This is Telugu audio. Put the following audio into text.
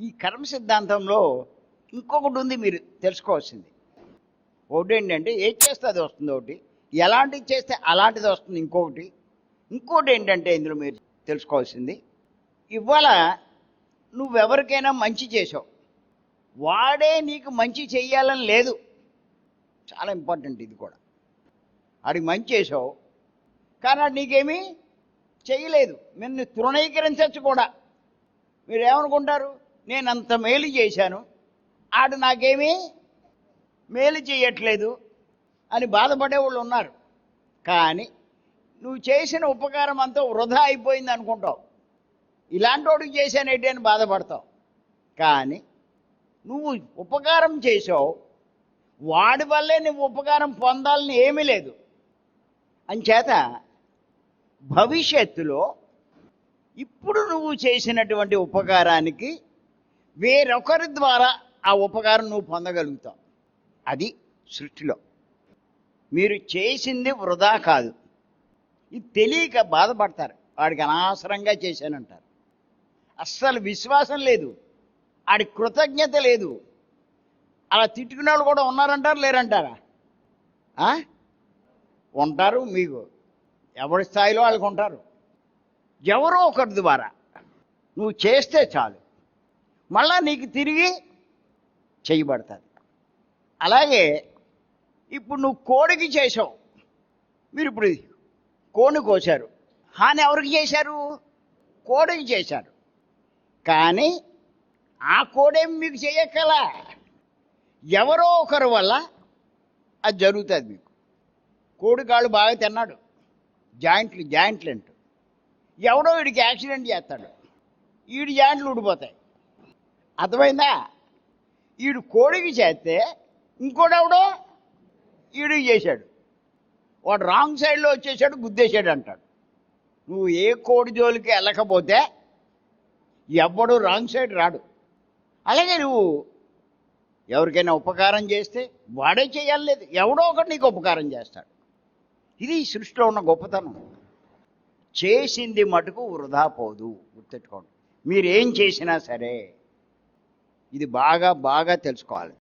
ఈ కర్మ సిద్ధాంతంలో ఇంకొకటి ఉంది మీరు తెలుసుకోవాల్సింది. ఒకటి ఏంటంటే ఏది చేస్తే అది వస్తుంది ఒకటి ఎలాంటిది చేస్తే అలాంటిది వస్తుంది ఇంకొకటి. ఇంకోటి ఏంటంటే ఇందులో మీరు తెలుసుకోవాల్సింది ఇవాళ నువ్వెవరికైనా మంచి చేసావు. వాడే నీకు మంచి చెయ్యాలని లేదు. చాలా ఇంపార్టెంట్ ఇది కూడా. ఆడికి మంచి చేసావు కానీ ఆడు నీకేమీ చేయలేదు నిన్ను తృణీకరించవచ్చు కూడా. మీరు ఏమనుకుంటారు నేను అంత మేలు చేశాను. ఆడు నాకేమీ మేలు చేయట్లేదు అని బాధపడే వాళ్ళు ఉన్నారు. కానీ నువ్వు చేసిన ఉపకారం అంతా వృధా అయిపోయింది అనుకుంటావు. ఇలాంటి వాడికి చేశానేంటి అని బాధపడతావు. కానీ నువ్వు ఉపకారం చేసావు వాడి వల్లే నువ్వు ఉపకారం పొందాలని ఏమీ లేదు. అంచేత భవిష్యత్తులో ఇప్పుడు నువ్వు చేసినటువంటి ఉపకారానికి వేరొకరి ద్వారా ఆ ఉపకారం నువ్వు పొందగలుగుతావు. అది సృష్టిలో. మీరు చేసింది వృధా కాదు. ఇది తెలియక బాధపడతారు. వాడికి అనవసరంగా చేశానంటారు. అస్సలు విశ్వాసం లేదు. ఆడి కృతజ్ఞత లేదు. అలా తిట్టుకునే వాళ్ళు కూడా ఉన్నారంటారు లేరంటారా? ఉంటారు మీకు. ఎవరి స్థాయిలో వాళ్ళకు ఉంటారు ఎవరో ఒకరి ద్వారా. నువ్వు చేస్తే చాలు. మళ్ళా నీకు తిరిగి చేయబడుతుంది. అలాగే ఇప్పుడు నువ్వు కోడికి చేసావు మీరు ఇప్పుడు కోడిని కోశారు. హాని ఎవరికి చేశారు? కోడికి చేశారు. కానీ ఆ కోడేం మీకు చేయక్కల? ఎవరో ఒకరి వల్ల అది జరుగుతుంది మీకు. కోడికాళ్ళు బాగా తిన్నాడు. జాయింట్లు జాయింట్లు అంటూ ఎవడో వీడికి యాక్సిడెంట్ చేస్తాడు. వీడి జాయింట్లు ఊడిపోతాయి. అర్థమైందా? వీడు కోడికి చేస్తే ఇంకోడెవడో ఈడు చేశాడు. వాడు రాంగ్ సైడ్లో వచ్చేసాడు గుద్దేశాడు అంటాడు. నువ్వు ఏ కోడి జోలికి వెళ్ళకపోతే ఎవ్వడు రాంగ్ సైడ్ రాడు. అలాగే నువ్వు ఎవరికైనా ఉపకారం చేస్తే వాడే చేయాలలేదు. ఎవడో ఒకటి నీకు ఉపకారం చేస్తాడు. ఇది సృష్టిలో ఉన్న గొప్పతనం. చేసింది మటుకు వృధా పోదు. గుర్తెట్టుకోండి మీరు ఏం చేసినా సరే ఇది బాగా బాగా తెలుసుకోవాలి.